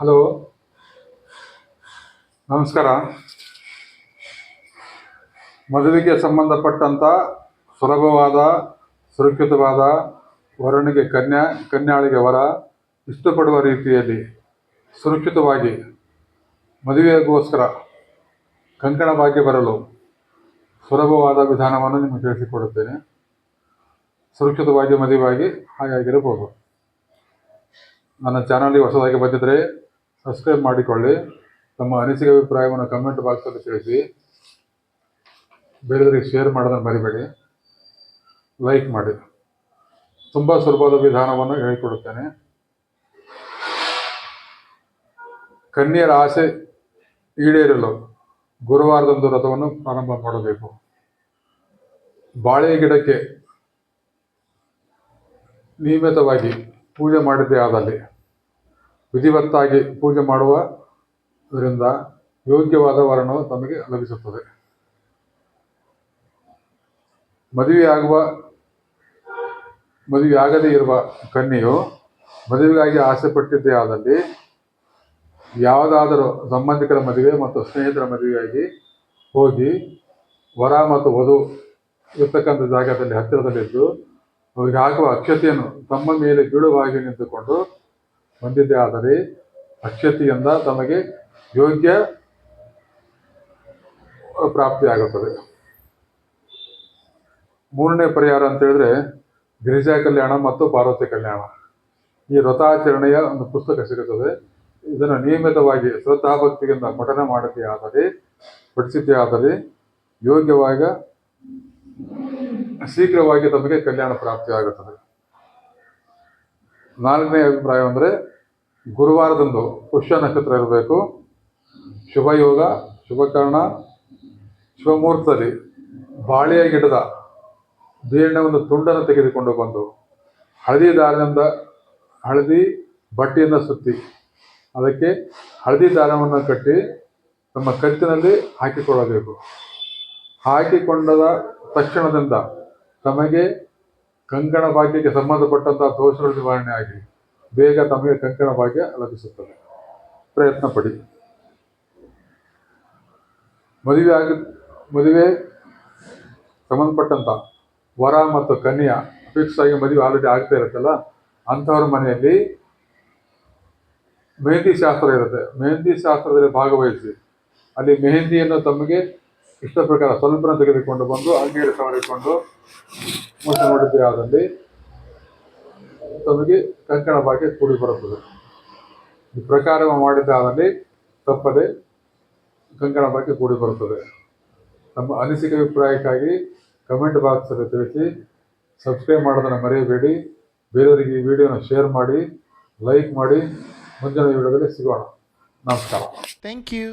Hello. ನಮಸ್ಕಾರ. ಮದುವೆಗೆ ಸಂಬಂಧಪಟ್ಟಂಥ ಸುಲಭವಾದ, ಸುರಕ್ಷಿತವಾದ ವರನಿಗೆ ಕನ್ಯಾ, ಕನ್ಯಾಳಿಗೆ ವರ ಇಷ್ಟಪಡುವ ರೀತಿಯಲ್ಲಿ ಸುರಕ್ಷಿತವಾಗಿ ಮದುವೆಗೋಸ್ಕರ ಕಂಕಣವಾಗಿ ಬರಲು ಸುಲಭವಾದ ವಿಧಾನವನ್ನು ನಿಮಗೆ ತಿಳಿಸಿಕೊಡುತ್ತೇನೆ. ಸುರಕ್ಷಿತವಾಗಿ ಮದುವೆಯಾಗಿ ಹಾಗಾಗಿರಬಹುದು ನನ್ನ ಚಾನಲ್ಗೆ ಹೊಸದಾಗಿ ಬಂದಿದ್ದರೆ ಸಬ್ಸ್ಕ್ರೈಬ್ ಮಾಡಿಕೊಳ್ಳಿ. ತಮ್ಮ ಅನಿಸಿಕೆ ಅಭಿಪ್ರಾಯವನ್ನು ಕಮೆಂಟ್ ಬಾಕ್ಸಲ್ಲಿ ತಿಳಿಸಿ. ಬೇರೆಯವರಿಗೆ ಶೇರ್ ಮಾಡೋದನ್ನು ಮರಿಬೇಡಿ. ಲೈಕ್ ಮಾಡಿ. ತುಂಬ ಸುಲಭದ ವಿಧಾನವನ್ನು ಹೇಳಿಕೊಡುತ್ತೇನೆ. ಕನ್ಯರ ಆಸೆ ಈಡೇರಲು ಗುರುವಾರದೊಂದು ವ್ರತವನ್ನು ಪ್ರಾರಂಭ ಮಾಡಬೇಕು. ಬಾಳೆ ಗಿಡಕ್ಕೆ ನಿಯಮಿತವಾಗಿ ಪೂಜೆ ಮಾಡಿದ್ದೇ ಆದಲ್ಲಿ ವಿಧಿವತ್ತಾಗಿ ಪೂಜೆ ಮಾಡುವುದರಿಂದ ಯೋಗ್ಯವಾದ ವರನು ತಮಗೆ ಲಭಿಸುತ್ತದೆ. ಮದುವೆಯಾಗುವ, ಮದುವೆಯಾಗದೇ ಇರುವ ಕನ್ಯೆಯು ಮದುವೆಗಾಗಿ ಆಸೆ ಪಟ್ಟಿದ್ದೇ ಆದಲ್ಲಿ ಯಾವುದಾದರೂ ಸಂಬಂಧಿಕರ ಮದುವೆ ಮತ್ತು ಸ್ನೇಹಿತರ ಮದುವೆಯಾಗಿ ಹೋಗಿ ವರ ಮತ್ತು ವಧು ಇರ್ತಕ್ಕಂಥ ಜಾಗದಲ್ಲಿ ಹತ್ತಿರದಲ್ಲಿದ್ದು, ಅವರಿಗೆ ಹಾಕುವ ಅಕ್ಷತೆಯನ್ನು ತಮ್ಮ ಮೇಲೆ ಬೀಳುವಾಗಿ ನಿಂತುಕೊಂಡು ಬಂದಿದ್ದೇ ಆದರೆ ಅಕ್ಷತೆಯಿಂದ ತಮಗೆ ಯೋಗ್ಯ ಪ್ರಾಪ್ತಿಯಾಗುತ್ತದೆ. ಮೂರನೇ ಪರಿಹಾರ ಅಂತ ಹೇಳಿದ್ರೆ ಗಿರಿಜಾ ಕಲ್ಯಾಣ ಮತ್ತು ಪಾರ್ವತಿ ಕಲ್ಯಾಣ. ಈ ವ್ರತಾಚರಣೆಯ ಒಂದು ಪುಸ್ತಕ ಸಿಗುತ್ತದೆ. ಇದನ್ನು ನಿಯಮಿತವಾಗಿ ಶ್ರದ್ಧಾಭಕ್ತಿಯಿಂದ ಪಠನ ಮಾಡದೇ ಆದರೆ ಪಡಿಸಿದ್ದೇ ಆದರೆ ಯೋಗ್ಯವಾಗ ಶೀಘ್ರವಾಗಿ ತಮಗೆ ಕಲ್ಯಾಣ ಪ್ರಾಪ್ತಿಯಾಗುತ್ತದೆ. ನಾಲ್ಕನೇ ಅಭಿಪ್ರಾಯ ಅಂದರೆ ಗುರುವಾರದಂದು ಪುಷ್ಯ ನಕ್ಷತ್ರ ಇರಬೇಕು. ಶುಭ ಯೋಗ ಶುಭಕರಣ ಬಾಳೆಯ ಗಿಡದ ಜೀರ್ಣ ಒಂದು ತುಂಡನ್ನು ತೆಗೆದುಕೊಂಡು ಬಂದು ಹಳದಿ ದಾರದಿಂದ ಹಳದಿ ಬಟ್ಟೆಯಿಂದ ಸುತ್ತಿ ಅದಕ್ಕೆ ಹಳದಿ ದಾರವನ್ನು ಕಟ್ಟಿ ತಮ್ಮ ಕತ್ತಿನಲ್ಲಿ ಹಾಕಿಕೊಳ್ಳಬೇಕು. ಹಾಕಿಕೊಂಡದ ತಕ್ಷಣದಿಂದ ತಮಗೆ ಕಂಕಣ ಭಾಗ್ಯಕ್ಕೆ ಸಂಬಂಧಪಟ್ಟಂತಹ ದೋಷಗಳ ನಿವಾರಣೆ ಆಗಿ ಬೇಗ ತಮಗೆ ಕಂಕಣ ಭಾಗ್ಯ ಲಭಿಸುತ್ತದೆ. ಪ್ರಯತ್ನ ಪಡಿ ಮದುವೆ ಆಗ, ಮದುವೆ ಸಂಬಂಧಪಟ್ಟಂಥ ವರ ಮತ್ತು ಕನ್ಯಾ ಫಿಕ್ಸ್ ಆಗಿ ಮದುವೆ ಆಲ್ರೆಡಿ ಆಗ್ತಾ ಇರುತ್ತಲ್ಲ, ಅಂಥವ್ರ ಮನೆಯಲ್ಲಿ ಮೆಹಂದಿ ಶಾಸ್ತ್ರ ಇರುತ್ತೆ. ಮೆಹಂದಿ ಶಾಸ್ತ್ರದಲ್ಲಿ ಭಾಗವಹಿಸಿ, ಅಲ್ಲಿ ಮೆಹಂದಿಯನ್ನು ತಮಗೆ ಇಷ್ಟ ಪ್ರಕಾರ ಸ್ವಲ್ಪನ ತೆಗೆದುಕೊಂಡು ಬಂದು ಅಂಗಡಿಯಲ್ಲಿ ಸವರಿಕೊಂಡು ಮೋಸ ನೋಡಿದ್ದೇ ಆದಲ್ಲಿ ತಮಗೆ ಕಂಕಣ ಭಾಗ್ಯ ಕೂಡಿ ಬರುತ್ತದೆ. ಈ ಪ್ರಕಾರ ಮಾಡಿದ್ದಾದಲ್ಲಿ ತಪ್ಪದೆ ಕಂಕಣ ಭಾಗ್ಯ ಕೂಡಿ ಬರುತ್ತದೆ. ನಮ್ಮ ಅನಿಸಿಕೆ ಅಭಿಪ್ರಾಯಕ್ಕಾಗಿ ಕಮೆಂಟ್ ಬಾಕ್ಸಲ್ಲಿ ತಿಳಿಸಿ ಸಬ್ಸ್ಕ್ರೈಬ್ ಮಾಡೋದನ್ನು ಮರೆಯಬೇಡಿ. ಬೇರೆಯವರಿಗೆ ಈ ವಿಡಿಯೋನ ಶೇರ್ ಮಾಡಿ ಲೈಕ್ ಮಾಡಿ. ಮುಂದಿನ ವಿಡಿಯೋದಲ್ಲಿ ಸಿಗೋಣ. ನಮಸ್ಕಾರ. Thank you.